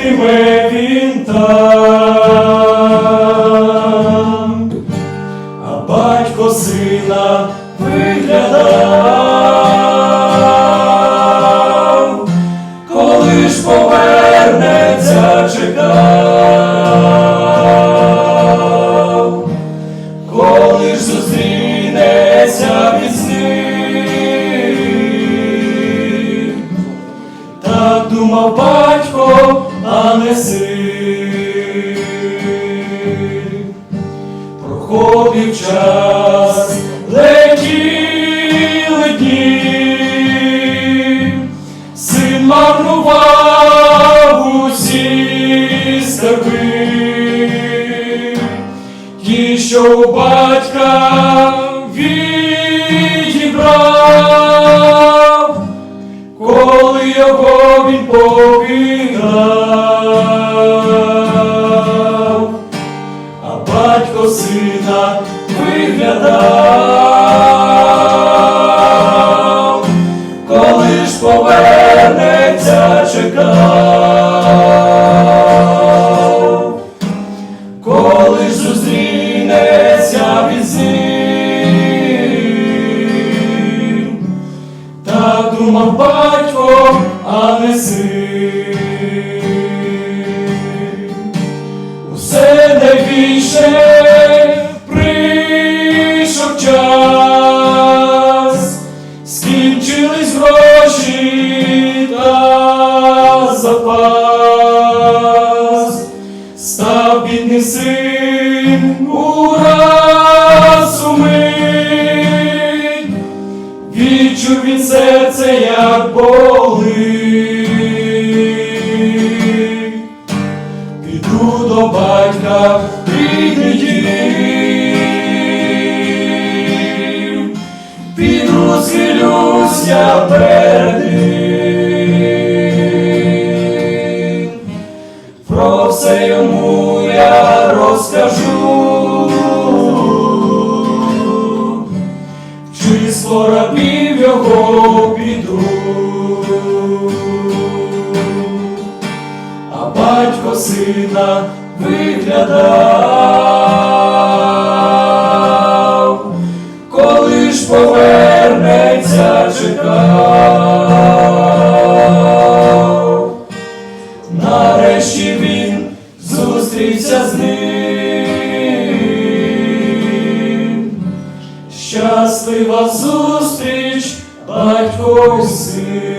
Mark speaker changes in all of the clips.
Speaker 1: житиме він там, а батько сина виглядав, коли ж повернеться, чекав, коли ж зустрінеться від ним. Так думав батько, а не син. Проходив час, летіли дні, син марнував усі скарби, ті, що у батька відібрав, коли його він покидав, сина виглядав, коли ж повернеться, чекав, коли ж зустрінеться він. Так думав батько, а не син. Усе син ураз умить, Відчув він серце, як болить. Піду до батька, рідний дім. Піду схилюсь я перед ним. В число рабів його піду. А батько сина виглядав, Щаслива зустріч, батько й син.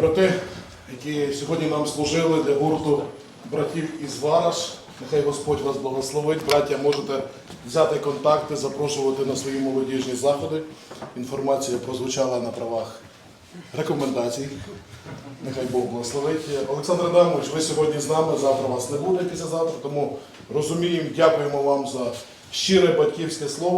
Speaker 2: Брати, які сьогодні нам служили для гурту братів із Вараш. Нехай Господь вас благословить. Браття, можете взяти контакти, запрошувати на свої молодіжні заходи. Інформація прозвучала на правах рекомендацій. Нехай Бог благословить. Олександр Адамович, ви сьогодні з нами, завтра вас не буде післязавтра, тому розуміємо, дякуємо вам за щире батьківське слово.